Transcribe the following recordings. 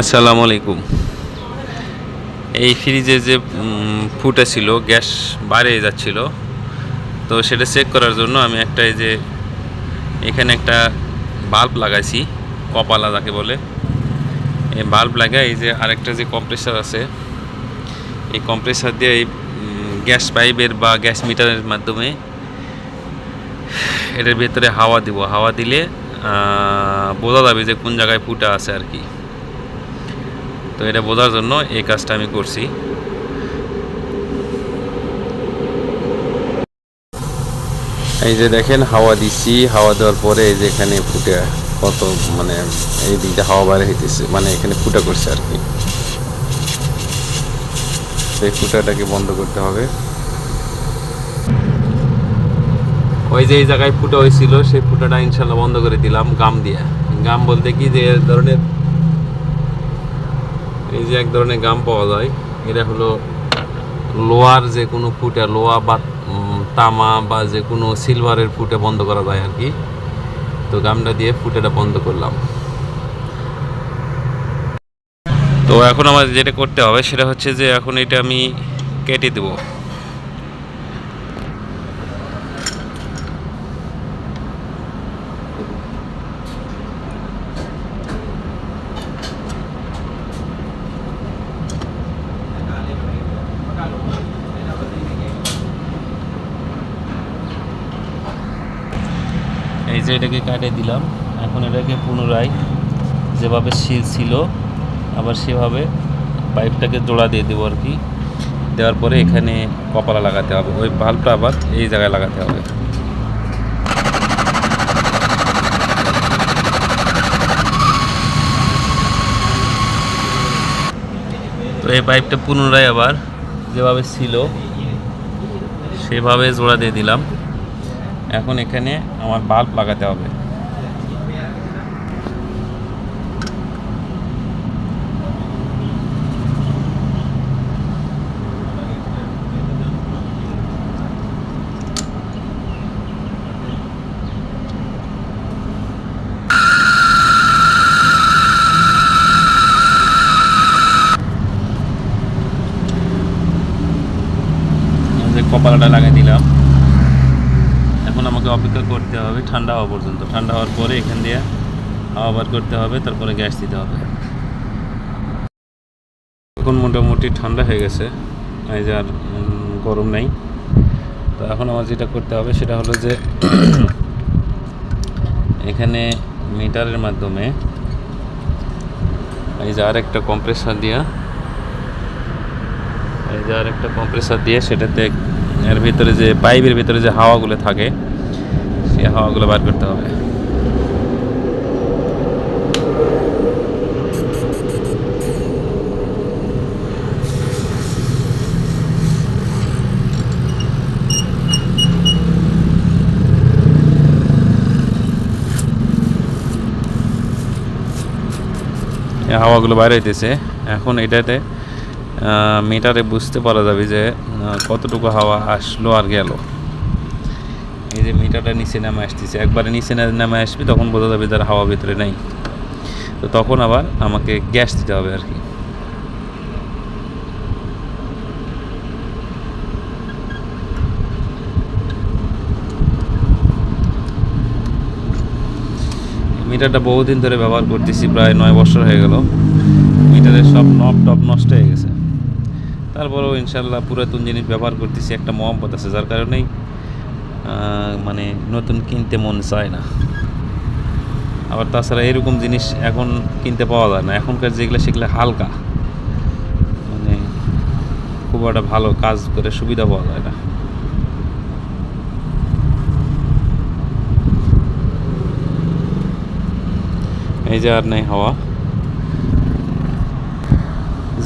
আসসালামু আলাইকুম। এই ফ্রিজে যে ফুটা ছিল, গ্যাস বাইরে যাচ্ছিল, তো সেটা চেক করার জন্য আমি একটা এই যে, এখানে একটা বাল্ব লাগাইছি, কপালা যাকে বলে। এই বাল্ব লাগাই এই যে আরেকটা যে কম্প্রেসার আছে, এই কম্প্রেসার দিয়ে এই গ্যাস পাইপের বা গ্যাস মিটারের মাধ্যমে এটার ভেতরে হাওয়া দিব। হাওয়া দিলে বোঝা যাবে যে কোন জায়গায় ফুটা আছে আর কি। তো এটা বোঝার জন্য এই কাজটা আমি করছি। এই যে দেখেন হাওয়া দিচ্ছি, হাওয়া দেওয়ার পরে এই যে এখানে ফুটে কত মানে এই দিকটা হাওয়া বাইরে হইতেছে মানে এখানে ফুটা করছে আর কি। এই ফুটাটাকে বন্ধ করতে হবে। ওই যে এই জায়গায় ফুটা হয়েছিল, সেই ফুটাটা ইনশাল্লাহ বন্ধ করে দিলাম গাম দিয়ে। গাম বলতে কি যে ধরনের এই যে এক ধরনের গাম পাওয়া যায়, এটা হলো লোয়ার যে কোনো ফুটা লোয়া বা তামা বা যে কোনো সিলভারের ফুটে বন্ধ করা যায় আর কি। তো গামটা দিয়ে ফুটেটা বন্ধ করলাম। তো এখন আমার যেটা করতে হবে, সেটা হচ্ছে যে এখন এটা আমি কেটে দেবো। যে এটাকে কাটে দিলাম, এখন এটাকে পুনরায় যেভাবে সিল ছিল, আবার সেভাবে পাইপটাকে জোড়া দিয়ে দেবো আর কি। দেওয়ার পরে এখানে কপালা লাগাতে হবে, ওই বাল্বটা আবার এই জায়গায় লাগাতে হবে। তো এই পাইপটা পুনরায় আবার যেভাবে ছিল, সেভাবে জোড়া দিয়ে দিলাম। এখন এখানে আমার বাল্ব লাগাতে হবে। কপালাটা লাগিয়ে দিলাম। এখন আমাকে অপেক্ষা করতে হবে, ঠান্ডা হওয়া পর্যন্ত। ঠান্ডা হওয়ার পরে এখান দিয়ে হাওয়া বার করতে হবে, তারপরে গ্যাস দিতে হবে। এখন মোটামুটি ঠান্ডা হয়ে গেছে, এই যে আর গরম নেই। তো এখন আমার যেটা করতে হবে সেটা হলো যে, এখানে মিটারের মাধ্যমে এই যে আর একটা কম্প্রেসার দিয়া, এই যে আর একটা কম্প্রেসার দিয়ে সেটাতে এর ভিতরে যে পাইপের ভিতরে যে হাওয়াগুলো থাকে, সেই হাওয়াগুলো বার করতে হবে। হাওয়াগুলো বাইরে হইতেছে। এখন এটাতে মিটারে বুঝতে পারা যাবে যে কতটুকু হাওয়া আসলো আর গেল। এই যে মিটারটা নিচে নামে আসতেছে। একবারে নিচে নামে আসবে, তখন বোঝা যাবে তার হাওয়া ভিতরে নেই। তো তখন আবার আমাকে গ্যাস দিতে হবে আর কি। মিটারটা বহুদিন ধরে ব্যবহার করতেছি, প্রায় নয় বছর হয়ে গেল। মিটারের সব নব টপ নষ্ট হয়ে গেছে। তারপরেও ইনশাল্লাহ পুরাতন জিনিস ব্যবহার করতেছি, একটা মহব্বত আছে, যার কারণেই মানে নতুন কিনতে মন চায় না। আবার তাছাড়া এরকম জিনিস এখন কিনতে পাওয়া যায় না। এখনকার যেগুলো, সেগুলো হালকা। মানে খুব একটা ভালো কাজ করে সুবিধা পাওয়া যায় না। এই যে আর নেই হাওয়া।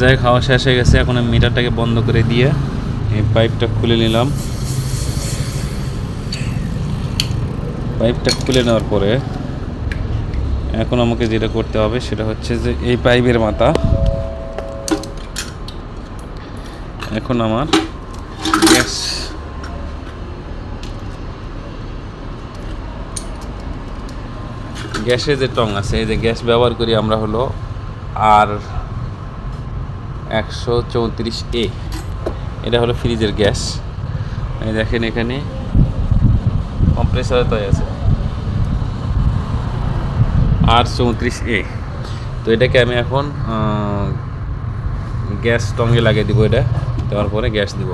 যাই খাওয়া শেষ হয়ে গেছে। এখন আমি মিটারটাকে বন্ধ করে দিয়ে এই পাইপটা খুলে নিলাম। পাইপটা খুলে নেওয়ার পরে এখন আমাকে যেটা করতে হবে সেটা হচ্ছে যে এই পাইপের মাথা এখন আমার গ্যাস গ্যাসে যে টং আছে, এই যে গ্যাস ব্যবহার করি আমরা হলো আর একশো চৌত্রিশ এ এটা হলো ফ্রিজের গ্যাস। দেখেন এখানে কম্প্রেসার তাই আছে। আর চৌত্রিশ এ তো এটাকে আমি এখন গ্যাস টঙ্গে লাগিয়ে দিব এটা। দেওয়ার পরে গ্যাস দিব।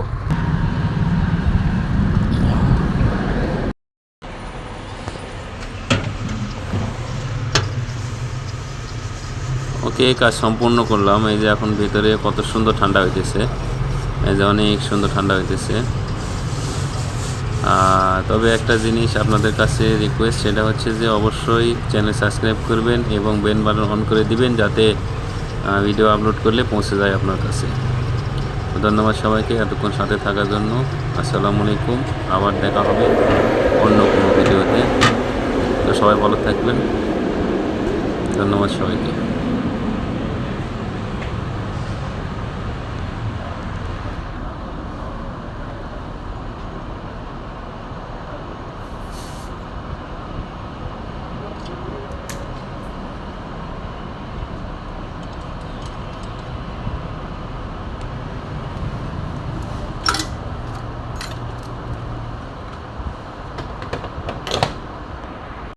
ওকে কাজ সম্পূর্ণ করলাম। এই যে এখন ভিতরে কত সুন্দর ঠান্ডা হইতেছে। এই যে অনেক সুন্দর ঠান্ডা হইতেছে। তবে একটা জিনিস আপনাদের কাছে রিকোয়েস্ট সেটা হচ্ছে যে অবশ্যই চ্যানেল সাবস্ক্রাইব করবেন এবং বেন বাটন অন করে দিবেন যাতে ভিডিও আপলোড করলে পৌঁছে যায় আপনার কাছে। ধন্যবাদ সবাইকে এতক্ষণ সাথে থাকার জন্য। আসসালামু আলাইকুম। আবার দেখা হবে অন্য কোনো ভিডিওতে। তো সবাই ভালো থাকবেন। ধন্যবাদ সবাইকে।